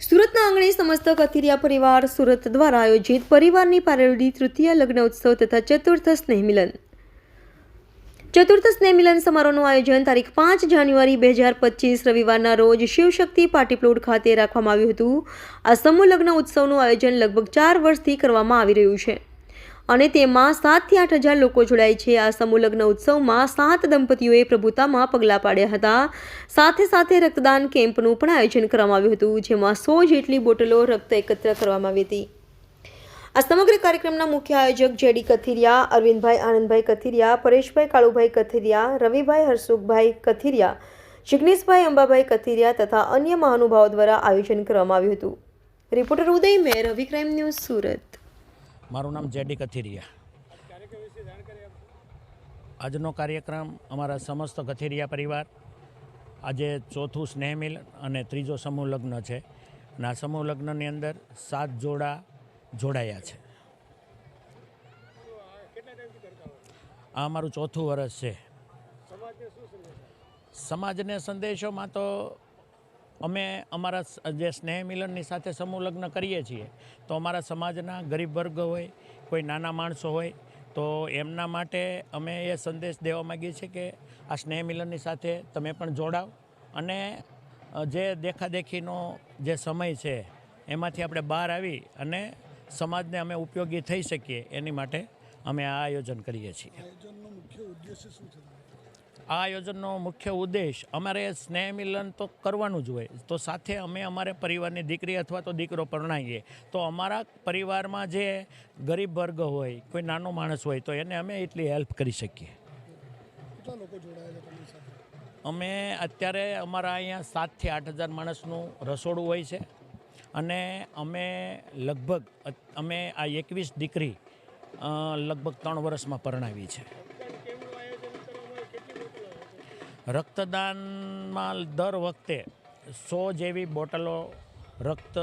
સુરતના આંગણે સમસ્ત કથિરિયા પરિવાર સુરત દ્વારા આયોજિત પરિવારની પારેડી તૃતીય લગ્ન ઉત્સવ તથા ચતુર્થ સ્નેહ મિલન. ચતુર્થ સ્નેહ મિલન સમારોહનું આયોજન તારીખ પાંચ જાન્યુઆરી બે હજાર પચીસ રવિવારના રોજ શિવશક્તિ પાર્ટી પ્લોટ ખાતે રાખવામાં આવ્યું હતું. આ સમૂહ લગ્ન ઉત્સવનું આયોજન લગભગ ચાર વર્ષથી કરવામાં આવી રહ્યું છે. અને તેમાં સાતથી આઠ હજાર લોકો જોડાય છે. આ સમૂહલગ્ન ઉત્સવમાં સાત દંપતીઓએ પ્રભુતામાં પગલાં પાડ્યા હતા. સાથે સાથે રક્તદાન કેમ્પનું પણ આયોજન કરવામાં આવ્યું હતું, જેમાં સો જેટલી બોટલો રક્ત એકત્ર કરવામાં આવી હતી. આ સમગ્ર કાર્યક્રમના મુખ્ય આયોજક જેડી કથિરિયા, અરવિંદભાઈ, આનંદભાઈ કથિરિયા, પરેશભાઈ, કાળુભાઈ કથિરિયા, રવિભાઈ હરસુખભાઈ કથિરિયા, જિગ્નેશભાઈ અંબાભાઈ કથિરિયા તથા અન્ય મહાનુભાવો દ્વારા આયોજન કરવામાં આવ્યું હતું. Reporter Uday Mer Ravi crime news Surat. મારું નામ જેડી કથિરિયા. આજનો કાર્યક્રમ અમારા સમસ્ત કથિરિયા પરિવાર, આજે ચોથું સ્નેહ મિલ અને ત્રીજો સમૂહ લગ્ન છે. અને આ સમૂહ લગ્નની અંદર સાત જોડા જોડાયા છે. આ અમારું ચોથું વર્ષ છે. સમાજને સંદેશોમાં તો અમે અમારા જે સ્નેહ મિલનની સાથે સમૂહ લગ્ન કરીએ છીએ, તો અમારા સમાજના ગરીબ વર્ગ હોય, કોઈ નાના માણસો હોય, તો એમના માટે અમે એ સંદેશ દેવા માગીએ છીએ કે આ સ્નેહ મિલનની સાથે તમે પણ જોડાવ અને જે દેખાદેખીનો જે સમય છે, એમાંથી આપણે બહાર આવી અને સમાજને અમે ઉપયોગી થઈ શકીએ, એની માટે અમે આ આયોજન કરીએ છીએ. આ આયોજનનો મુખ્ય ઉદ્દેશ અમારે સ્નેહ મિલન તો કરવાનું જ હોય. તો સાથે અમે અમારે પરિવારની દીકરી અથવા તો દીકરો પરણાવીએ તો અમારા પરિવારમાં જે ગરીબ વર્ગ હોય કોઈ નાનો માણસ હોય તો એને અમે એટલી હેલ્પ કરી શકીએ. અમે અત્યારે અમારા અહીંયા સાતથી આઠ હજાર માણસનું રસોડું હોય છે. અને અમે લગભગ અમે આ એકવીસ દીકરી લગભગ ત્રણ વર્ષમાં પરણાવી છે રક્તદાનમાં દર વખતે સો જેવી બોટલો રક્ત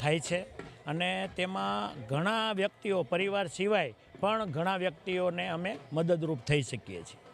થાય છે અને તેમાં ઘણા વ્યક્તિઓ, પરિવાર સિવાય પણ ઘણા વ્યક્તિઓને અમે મદદરૂપ થઈ શકીએ છીએ.